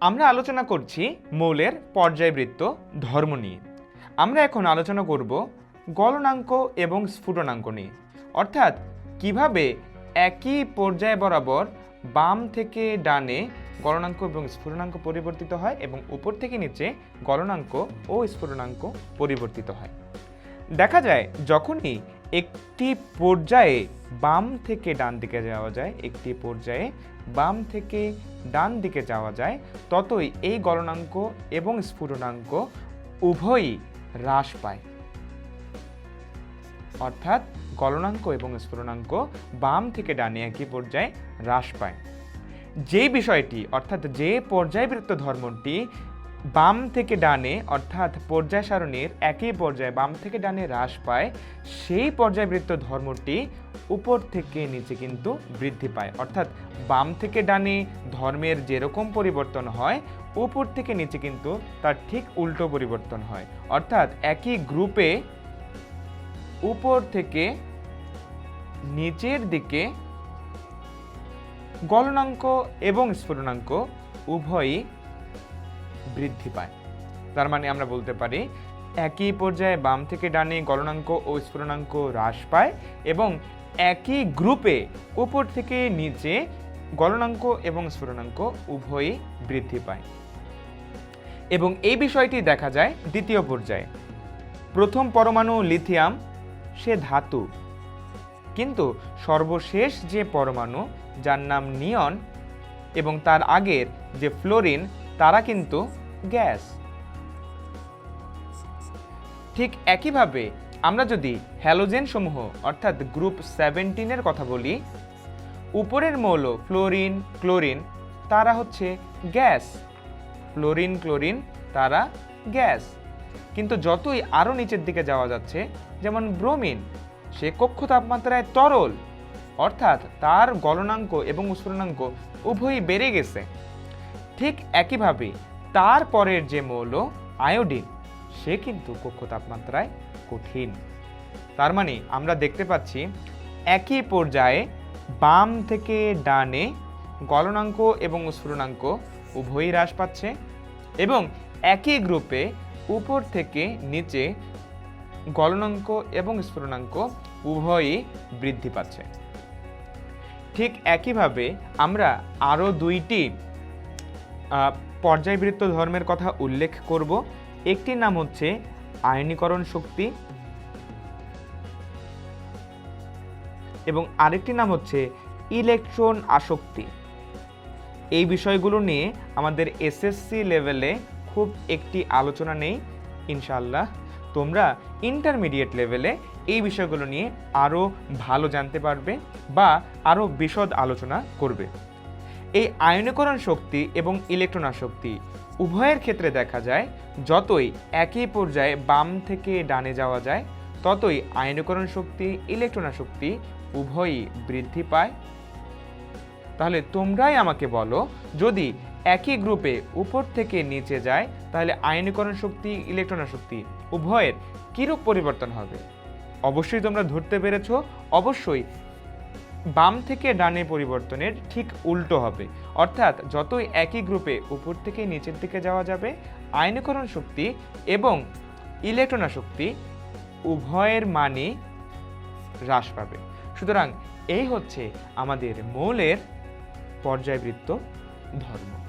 আমরা আলোচনা করছি মৌলের পর্যায়বৃত্ত ধর্ম নিয়ে। আমরা এখন আলোচনা করব গলনাঙ্ক এবং স্ফুটনাঙ্ক নিয়ে। অর্থাৎ কীভাবে একই পর্যায় বরাবর বাম থেকে ডানে গলনাঙ্ক এবং স্ফুটনাঙ্ক পরিবর্তিত হয় এবং উপর থেকে নিচে গলনাঙ্ক ও স্ফুটনাঙ্ক পরিবর্তিত হয়। দেখা যায়, যখনই একটি পর্যায়ে বাম থেকে ডান দিকে যাওয়া যায়, একটি পর্যায়ে বাম থেকে ডান দিকে যাওয়া যায়, ততই এই গলনাঙ্ক এবং স্ফুটনাঙ্ক উভয়ই হ্রাস পায়। অর্থাৎ গলনাঙ্ক এবং স্ফুটনাঙ্ক বাম থেকে ডানে একই পর্যায়ে হ্রাস পায়। যে বিষয়টি, অর্থাৎ যে পর্যায়বৃত্ত ধর্মটি বাম থেকে ডানে, অর্থাৎ পর্যায় সারণীর একই পর্যায়ে বাম থেকে ডানে হ্রাস পায়, সেই পর্যায়বৃত্ত ধর্মটি উপর থেকে নিচে কিন্তু বৃদ্ধি পায়। অর্থাৎ বাম থেকে ডানে ধর্মের যেরকম পরিবর্তন হয়, উপর থেকে নিচে কিন্তু তার ঠিক উল্টো পরিবর্তন হয়। অর্থাৎ একই গ্রুপে উপর থেকে নিচের দিকে গলনাঙ্ক এবং স্ফুটনাঙ্ক উভয়ই বৃদ্ধি পায়। তার মানে আমরা বলতে পারি, একই পর্যায়ে বাম থেকে ডানে গলনাঙ্ক ও স্ফুটনাঙ্ক হ্রাস পায় এবং একই গ্রুপে উপর থেকে নিচে গলনাঙ্ক এবং স্ফুটনাঙ্ক উভয়ই বৃদ্ধি পায়। এবং এই বিষয়টি দেখা যায় দ্বিতীয় পর্যায়ে। প্রথম পরমাণু লিথিয়াম, সে ধাতু। কিন্তু সর্বশেষ যে পরমাণু, যার নাম নিয়ন এবং তার আগের যে ফ্লোরিন, তারা কিন্তু গ্যাস। ঠিক একইভাবে আমরা যদি হ্যালোজেন সমূহ অর্থাৎ গ্রুপ সেভেন্টিনের কথা বলি, উপরের মৌল ফ্লোরিন, ক্লোরিন, তারা হচ্ছে গ্যাস। ফ্লোরিন, ক্লোরিন, তারা গ্যাস। কিন্তু যতই আরও নিচের দিকে যাওয়া যাচ্ছে, যেমন ব্রোমিন, সে কক্ষ তাপমাত্রায় তরল, অর্থাৎ তার গলনাঙ্ক এবং স্ফুটনাঙ্ক উভয়ই বেড়ে গেছে। ঠিক একইভাবে তার পরের যে মৌল, আয়োডিন, সে কিন্তু কক্ষ তাপমাত্রায় কঠিন। তার মানে আমরা দেখতে পাচ্ছি একই পর্যায়ে বাম থেকে ডানে গলনাঙ্ক এবং স্ফুটনাঙ্ক উভয়ই হ্রাস পাচ্ছে এবং একই গ্রুপে উপর থেকে নিচে গলনাঙ্ক এবং স্ফুটনাঙ্ক উভয়ই বৃদ্ধি পাচ্ছে। ঠিক একইভাবে আমরা আরও দুইটি পর্যায়বৃত্ত ধর্মের কথা উল্লেখ করব। একটির নাম হচ্ছে আয়নীকরণ শক্তি এবং আরেকটির নাম হচ্ছে ইলেকট্রন আসক্তি। এই বিষয়গুলো নিয়ে আমাদের এসএসসি লেভেলে খুব একটি আলোচনা নেই ইনশাল্লাহ তোমরা ইন্টারমিডিয়েট লেভেলে এই বিষয়গুলো নিয়ে আরও ভালো জানতে পারবে বা আরও বিশদ আলোচনা করবে। এই আয়নীকরণ শক্তি এবং ইলেকট্রন আসক্তি উভয়ের ক্ষেত্রে দেখা যায়, যতই একই পর্যায়ে বাম থেকে ডানে যাওয়া যায়, ততই আয়নীকরণ শক্তি ইলেকট্রন আসক্তি উভয়ই বৃদ্ধি পায়। তাহলে তোমরাই আমাকে বলো, যদি একই গ্রুপে উপর থেকে নিচে যায়, তাহলে আয়নীকরণ শক্তি ইলেকট্রন শক্তি উভয়ের কিরূপ পরিবর্তন হবে? অবশ্যই তোমরা ধরতে পেরেছ। অবশ্যই বাম থেকে ডানে পরিবর্তনের ঠিক উল্টো হবে। অর্থাৎ যতই একই গ্রুপে উপর থেকে নিচের দিকে যাওয়া যাবে, আয়নীকরণ শক্তি এবং ইলেকট্রন শক্তি উভয়ের মানই হ্রাস পাবে। সুতরাং এই হচ্ছে আমাদের মৌলের পর্যায়বৃত্ত ধর্ম।